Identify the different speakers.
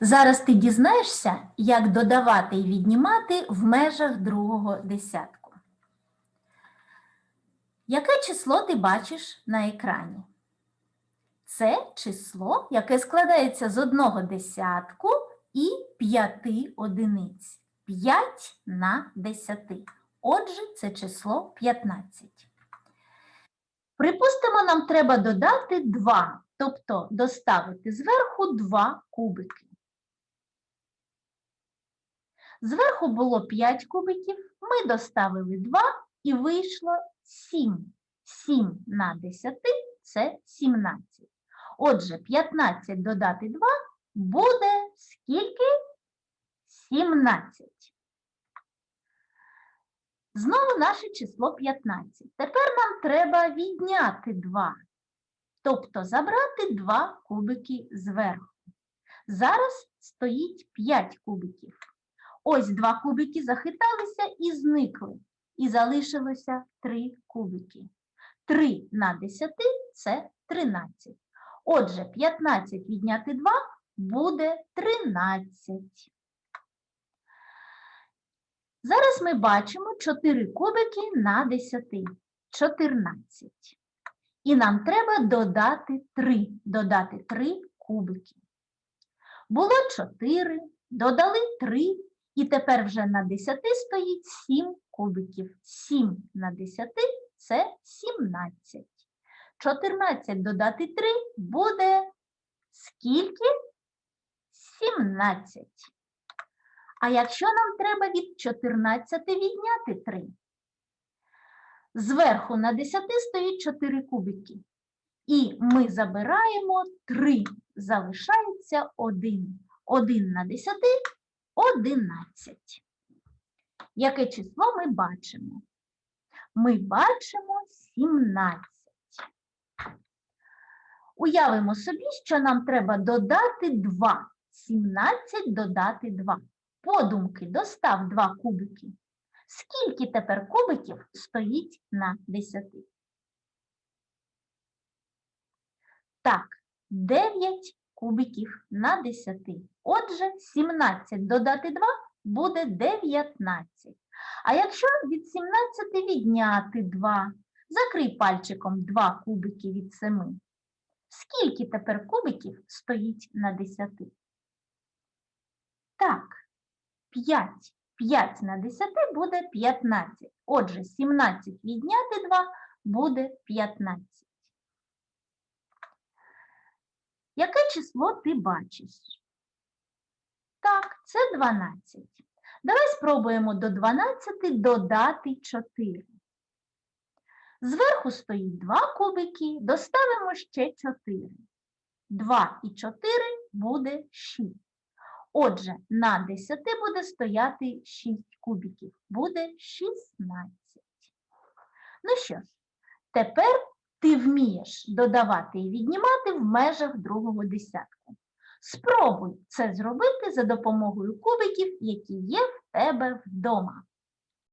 Speaker 1: Зараз ти дізнаєшся, як додавати і віднімати в межах другого десятку. Яке число ти бачиш на екрані? Це число, яке складається з одного десятку і п'яти одиниць. 5 на 10. Отже, це число 15. Припустимо, нам треба додати 2, тобто доставити зверху 2 кубики. Зверху було 5 кубиків, ми доставили 2 і вийшло 7. 7 на 10 – це 17. Отже, 15 додати 2 буде скільки? 17. Знову наше число 15. Тепер нам треба відняти 2, тобто забрати 2 кубики зверху. Зараз стоїть 5 кубиків. Ось 2 кубики захиталися і зникли. І залишилося 3 кубики. 3 на 10 – це 13. Отже, 15 відняти 2 буде 13. Зараз ми бачимо 4 кубики на 10. 14. І нам треба додати 3. Додати 3 кубики. Було 4, додали 3, і тепер вже на 10 стоїть 7 кубиків. 7 на 10 – це 17. 14 додати 3 буде скільки? 17. А якщо нам треба від 14 відняти 3? Зверху на 10 стоїть 4 кубики. І ми забираємо 3. Залишається 1. 1 на 10 – 11. Яке число ми бачимо? Ми бачимо 17. Уявимо собі, що нам треба додати 2. 17 додати 2. Подумки, достав 2 кубики. Скільки тепер кубиків стоїть на 10? Так, 9 кубиків на 10. Отже, 17 додати 2 буде 19. А якщо від 17 відняти 2, закрий пальчиком 2 кубики від 7. Скільки тепер кубиків стоїть на 10? Так, 5. 5 на 10 буде 15. Отже, 17 відняти 2 буде 15. Яке число ти бачиш? Так, це 12. Давай спробуємо до 12 додати 4. Зверху стоїть 2 кубики, доставимо ще 4. 2 і 4 буде 6. Отже, на 10 буде стояти 6 кубиків. Буде 16. Ну що ж, тепер ти вмієш додавати і віднімати в межах другого десятку. Спробуй це зробити за допомогою кубиків, які є в тебе вдома.